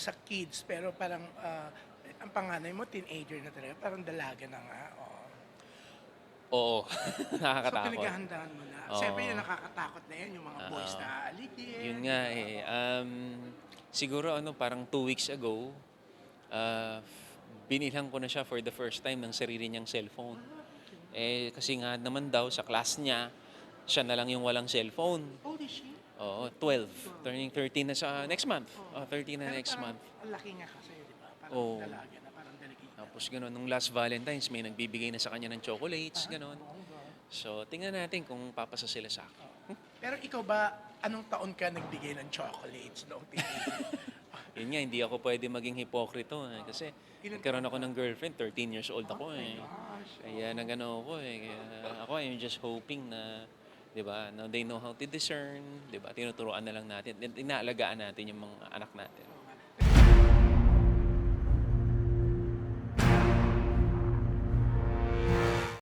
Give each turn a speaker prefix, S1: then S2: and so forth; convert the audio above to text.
S1: sa kids, pero parang ah, ang panganay mo, teenager na talaga, parang dalaga na nga. oo.
S2: Oo,
S1: So
S2: nakakatakot.
S1: pinaghahandaan mo na.
S2: Oo.
S1: Siyempre yung nakakatakot na yan, yung mga boys na aaligin.
S2: Yun nga eh. Um, siguro ano, parang two weeks ago, uh, binilhan ko na siya for the first time ng sarili niyang cellphone. Eh, kasi nga naman daw sa class niya, siya na lang yung walang cellphone.
S1: Holy shit.
S2: Oo, 12. Turning 13 na sa next month. Oh, 13 na
S1: Pero
S2: next
S1: parang
S2: month.
S1: Ang laki nga kasi, di ba? Parang
S2: Oo.
S1: dalaga na, parang delegate.
S2: Tapos gano'n, nung last Valentine's, may nagbibigay na sa kanya ng chocolates, gano'n. So, tingnan natin kung papasa sila sa akin.
S1: Pero ikaw ba, anong taon ka nagbigay ng chocolates noong teenager?
S2: Yun nga, hindi ako pwede maging hipokrito eh. Kasi
S1: Ilan
S2: nagkaroon ako ng girlfriend, 13 years old ako eh.
S1: Gosh.
S2: Kaya nagano ako eh. Kaya ako I'm just hoping na, di ba, now they know how to discern, di ba, tinuturuan na lang natin, inaalagaan natin yung mga anak natin.